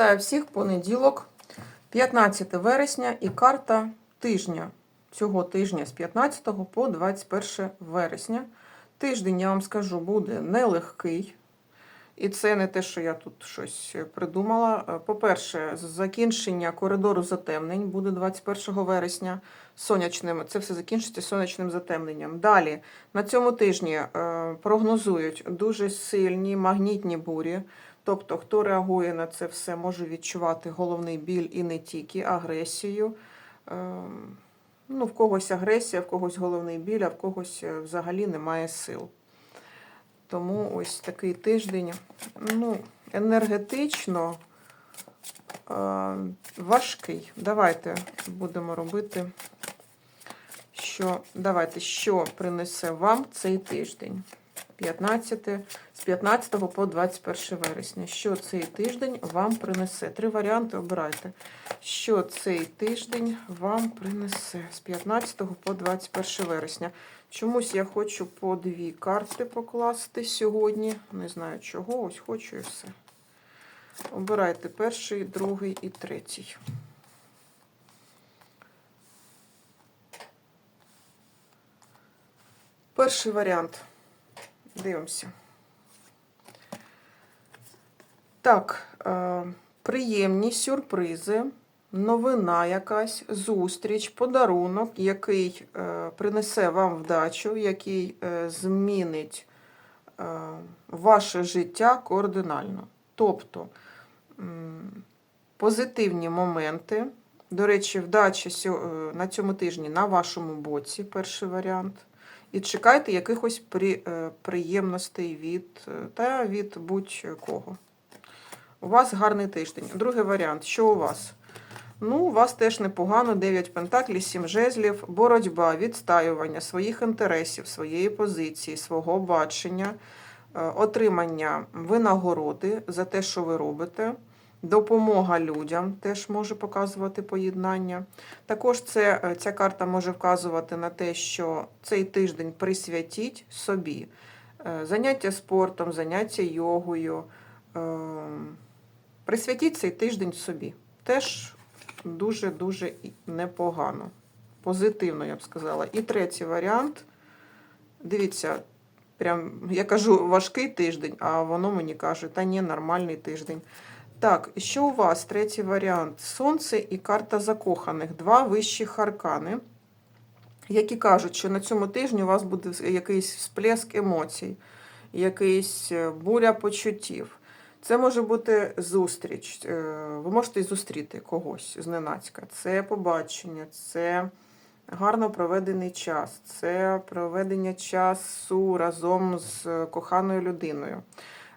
Вітаю всіх понеділок, 15 вересня і карта тижня. Цього тижня з 15 по 21 вересня. Тиждень, я вам скажу, буде нелегкий. І це не те, що я тут щось придумала. Е, По-перше, закінчення коридору затемнень буде 21 вересня сонячним. Це все закінчиться сонячним затемненням. Далі на цьому тижні е, прогнозують дуже сильні магнітні бурі. Тобто, хто реагує на це все, може відчувати головний біль і не тільки агресію. Ем, Ну, в когось агресія, в когось головний біль, а в когось е, взагалі немає сил. Тому ось такий тиждень, ну, енергетично е, важкий. Давайте будемо робити, що, давайте, що принесе вам цей тиждень. 15, з 15 по 21 вересня. Що цей тиждень вам принесе? Три варіанти обирайте. Що цей тиждень вам принесе з 15 по 21 вересня. Чомусь я хочу по дві карти покласти сьогодні. Не знаю чого, ось хочу і все. Обирайте перший, другий і третій. Перший варіант. Дивимося. Так, е, приємні сюрпризи, новина якась, зустріч, подарунок, який е, принесе вам вдачу, який е, змінить ваше життя кардинально. Тобто позитивні моменти. До речі, вдача на цьому тижні на вашому боці, перший варіант. І чекайте якихось при, е, приємностей від е, та від будь-кого. У вас гарний тиждень. Другий варіант. Що у вас? Ну, у вас теж непогано. 9 пентаклів, 7 жезлів, боротьба, відстаювання своїх інтересів, своєї позиції, свого бачення, е, отримання винагороди за те, що ви робите. Допомога людям теж може показувати поєднання. Також це, е, ця карта може вказувати на те, що цей тиждень присвятіть собі. Е, Заняття спортом, заняття йогою. е, Присвятіть цей тиждень собі. Теж дуже-дуже непогано. Позитивно, я б сказала. І третій варіант. Дивіться, прям я кажу важкий тиждень, а воно мені каже, та ні, нормальний тиждень. Так, що у вас? Третій варіант. Сонце і карта закоханих. Два вищих аркани, які кажуть, що на цьому тижні у вас буде якийсь всплеск емоцій, якийсь е, буря почуттів. Це може бути зустріч. е, Ви можете зустріти когось зненацька. Це побачення, це гарно проведений час, це проведення часу разом з коханою людиною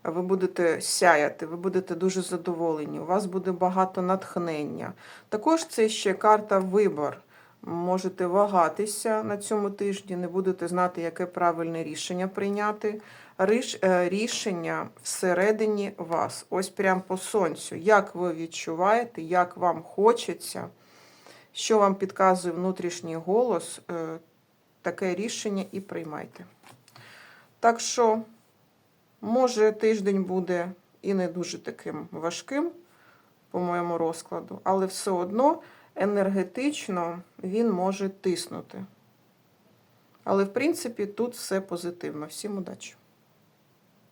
ви будете сяяти, ви будете дуже задоволені, у вас буде багато натхнення. Також це ще карта вибор. Можете вагатися на цьому тижні, не будете знати, яке правильне рішення прийняти. Е, Рішення всередині вас, ось прямо по сонцю. Як ви відчуваєте, як вам хочеться, що вам підказує внутрішній голос, е, таке рішення і приймайте. Так що. Може, тиждень буде і не дуже таким важким, по моєму розкладу, але все одно енергетично він може тиснути. Але, в принципі, тут все позитивно. Всім удачі!